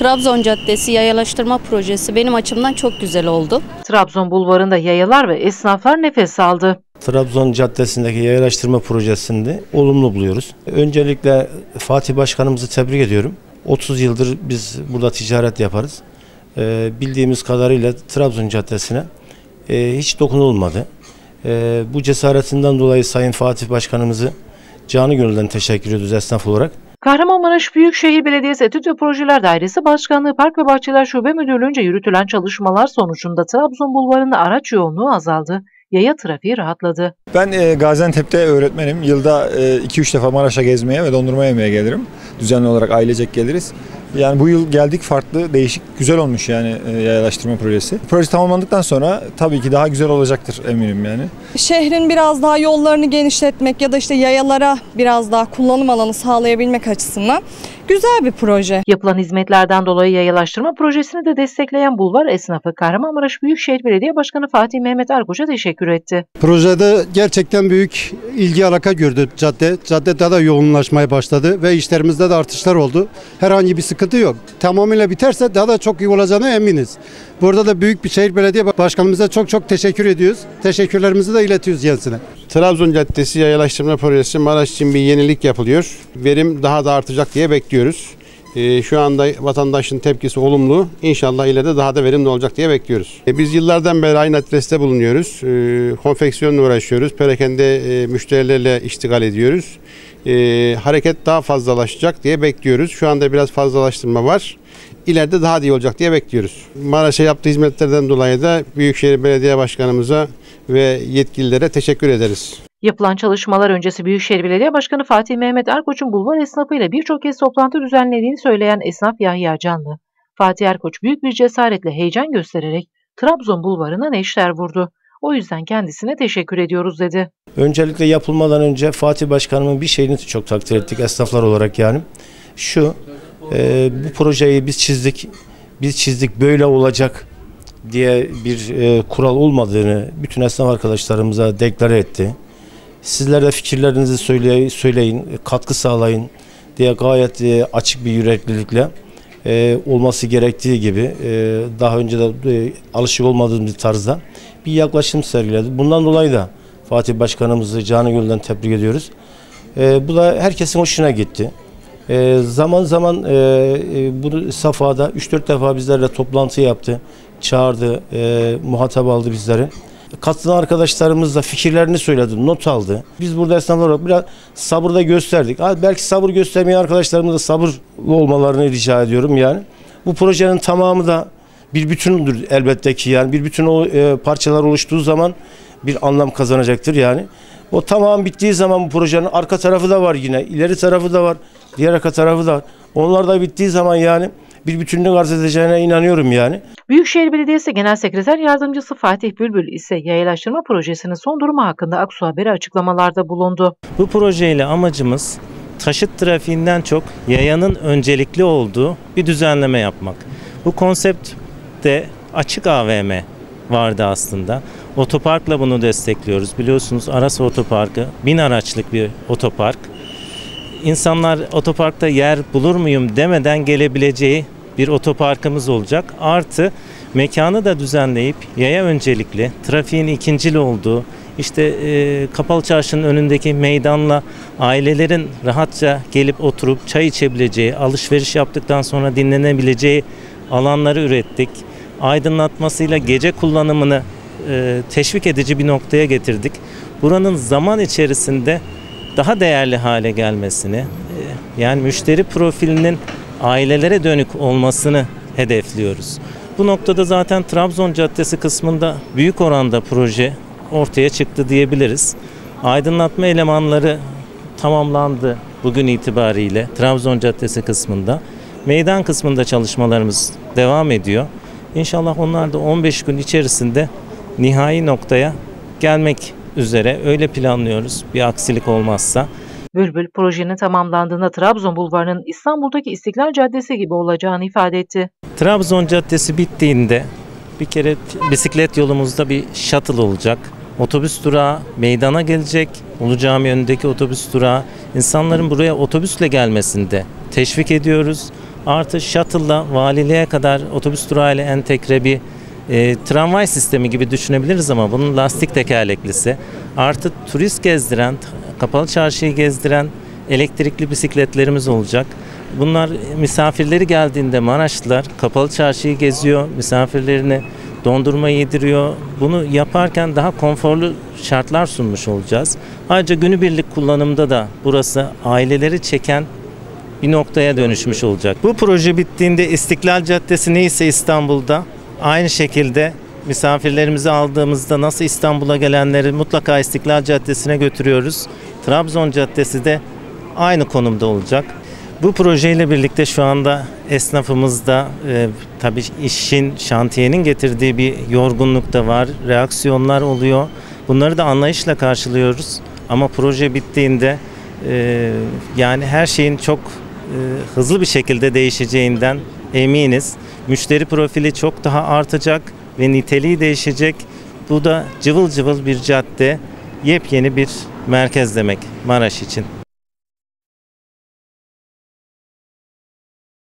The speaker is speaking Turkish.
Trabzon Caddesi yayalaştırma projesi benim açımdan çok güzel oldu. Trabzon bulvarında yayalar ve esnaflar nefes aldı. Trabzon Caddesi'ndeki yayalaştırma projesini olumlu buluyoruz. Öncelikle Fatih Başkanımızı tebrik ediyorum. 30 yıldır biz burada ticaret yaparız. Ee, bildiğimiz kadarıyla Trabzon Caddesi'ne e, hiç dokunulmadı. E, bu cesaretinden dolayı Sayın Fatih Başkanımızı canı gönülden teşekkür ediyoruz esnaf olarak. Kahramanmaraş Büyükşehir Belediyesi Etüt ve Projeler Dairesi Başkanlığı Park ve Bahçeler Şube Müdürlüğü'nce yürütülen çalışmalar sonucunda Trabzon bulvarında araç yoğunluğu azaldı. Yaya trafiği rahatladı. Ben e, Gaziantep'te öğretmenim. Yılda 2-3 e, defa Maraş'a gezmeye ve dondurma yemeye gelirim. Düzenli olarak ailecek geliriz. Yani bu yıl geldik farklı, değişik, güzel olmuş yani e, yayalaştırma projesi. Proje tamamlandıktan sonra tabii ki daha güzel olacaktır eminim yani. Şehrin biraz daha yollarını genişletmek ya da işte yayalara biraz daha kullanım alanı sağlayabilmek açısından güzel bir proje. Yapılan hizmetlerden dolayı yayalaştırma projesini de destekleyen bulvar esnafı Kahramanmaraş Büyükşehir Belediye Başkanı Fatih Mehmet Erkoç'a teşekkür etti. Projede gerçekten büyük ilgi alaka gördü cadde. Cadde daha da yoğunlaşmaya başladı ve işlerimizde de artışlar oldu. Herhangi bir sıkıntı yok. Tamamıyla biterse daha da çok iyi olacağına eminiz. Burada da büyük bir şehir belediye başkanımıza çok çok teşekkür ediyoruz. Teşekkürlerimizi de iletiyoruz kendisine. Trabzon Caddesi yayalaştırma projesi Maraş için bir yenilik yapılıyor. Verim daha da artacak diye bekliyoruz. Ee, şu anda vatandaşın tepkisi olumlu. İnşallah ileride daha da verimli olacak diye bekliyoruz. Ee, biz yıllardan beri aynı adreste bulunuyoruz. Ee, konfeksiyonla uğraşıyoruz. Perakende e, müşterilerle iştigal ediyoruz. Ee, hareket daha fazlalaşacak diye bekliyoruz. Şu anda biraz fazlalaştırma var. İleride daha iyi olacak diye bekliyoruz. Maraş'a yaptığı hizmetlerden dolayı da Büyükşehir Belediye Başkanımıza ve yetkililere teşekkür ederiz. Yapılan çalışmalar öncesi Büyükşehir Belediye Başkanı Fatih Mehmet Erkoç'un bulvar esnafıyla birçok kez toplantı düzenlediğini söyleyen esnaf Yahya Canlı. Fatih Erkoç büyük bir cesaretle heyecan göstererek Trabzon bulvarına neşter vurdu. O yüzden kendisine teşekkür ediyoruz dedi. Öncelikle yapılmadan önce Fatih Başkanımın bir şeyini çok takdir ettik esnaflar olarak yani. Şu, e, bu projeyi biz çizdik, biz çizdik böyle olacak diye bir e, kural olmadığını bütün esnaf arkadaşlarımıza deklare etti. Sizler de fikirlerinizi söyle, söyleyin, katkı sağlayın diye gayet e, açık bir yüreklilikle e, olması gerektiği gibi e, daha önce de e, alışık olmadığımız bir tarzda bir yaklaşım sergiledi. Bundan dolayı da Fatih Başkanımızı canı gönülden tebrik ediyoruz. E, bu da herkesin hoşuna gitti. E, zaman zaman e, e, bunu Safa'da 3-4 defa bizlerle toplantı yaptı, çağırdı, e, muhatap aldı bizleri. Katılan arkadaşlarımız da fikirlerini söyledi, not aldı. Biz burada esnaflar olarak biraz sabır da gösterdik. Belki sabır göstermeyen arkadaşlarımız da sabırlı olmalarını rica ediyorum yani. Bu projenin tamamı da bir bütündür elbette ki yani bir bütün o e, parçalar oluştuğu zaman bir anlam kazanacaktır yani. O tamam bittiği zaman bu projenin arka tarafı da var yine, ileri tarafı da var, diğer arka tarafı da var. Onlar da bittiği zaman yani bir bütünlük arz edeceğine inanıyorum yani. Büyükşehir Belediyesi Genel Sekreter Yardımcısı Fatih Bülbül ise yayalaştırma projesinin son durumu hakkında Aksu Haber'e açıklamalarda bulundu. Bu projeyle amacımız taşıt trafiğinden çok yayanın öncelikli olduğu bir düzenleme yapmak. Bu konseptte açık AVM vardı aslında. Otoparkla bunu destekliyoruz. Biliyorsunuz Aras Otoparkı bin araçlık bir otopark. İnsanlar otoparkta yer bulur muyum demeden gelebileceği bir otoparkımız olacak. Artı mekanı da düzenleyip yaya öncelikli, trafiğin ikincil olduğu, işte e, Kapalı Çarşı'nın önündeki meydanla ailelerin rahatça gelip oturup çay içebileceği, alışveriş yaptıktan sonra dinlenebileceği alanları ürettik. Aydınlatmasıyla gece kullanımını e, teşvik edici bir noktaya getirdik. Buranın zaman içerisinde daha değerli hale gelmesini, e, yani müşteri profilinin ailelere dönük olmasını hedefliyoruz. Bu noktada zaten Trabzon Caddesi kısmında büyük oranda proje ortaya çıktı diyebiliriz. Aydınlatma elemanları tamamlandı bugün itibariyle Trabzon Caddesi kısmında. Meydan kısmında çalışmalarımız devam ediyor. İnşallah onlar da 15 gün içerisinde nihai noktaya gelmek üzere öyle planlıyoruz bir aksilik olmazsa. Bülbül projenin tamamlandığında Trabzon Bulvarı'nın İstanbul'daki İstiklal Caddesi gibi olacağını ifade etti. Trabzon Caddesi bittiğinde bir kere bisiklet yolumuzda bir shuttle olacak. Otobüs durağı meydana gelecek. Ulu Cami önündeki otobüs durağı. İnsanların buraya otobüsle gelmesini de teşvik ediyoruz. Artı shuttle'la valiliğe kadar otobüs durağıyla entegre bir e, tramvay sistemi gibi düşünebiliriz ama bunun lastik tekerleklisi. Artı turist gezdiren, kapalı çarşıyı gezdiren elektrikli bisikletlerimiz olacak. Bunlar misafirleri geldiğinde Maraşlılar kapalı çarşıyı geziyor, misafirlerine dondurma yediriyor. Bunu yaparken daha konforlu şartlar sunmuş olacağız. Ayrıca günübirlik kullanımda da burası aileleri çeken bir noktaya dönüşmüş olacak. Bu proje bittiğinde İstiklal Caddesi neyse İstanbul'da aynı şekilde misafirlerimizi aldığımızda nasıl İstanbul'a gelenleri mutlaka İstiklal Caddesi'ne götürüyoruz. Trabzon Caddesi de aynı konumda olacak. Bu projeyle birlikte şu anda esnafımızda e, tabii işin, şantiyenin getirdiği bir yorgunluk da var. Reaksiyonlar oluyor. Bunları da anlayışla karşılıyoruz. Ama proje bittiğinde e, yani her şeyin çok e, hızlı bir şekilde değişeceğinden eminiz. Müşteri profili çok daha artacak ve niteliği değişecek. Bu da cıvıl cıvıl bir cadde, yepyeni bir merkez demek Maraş için.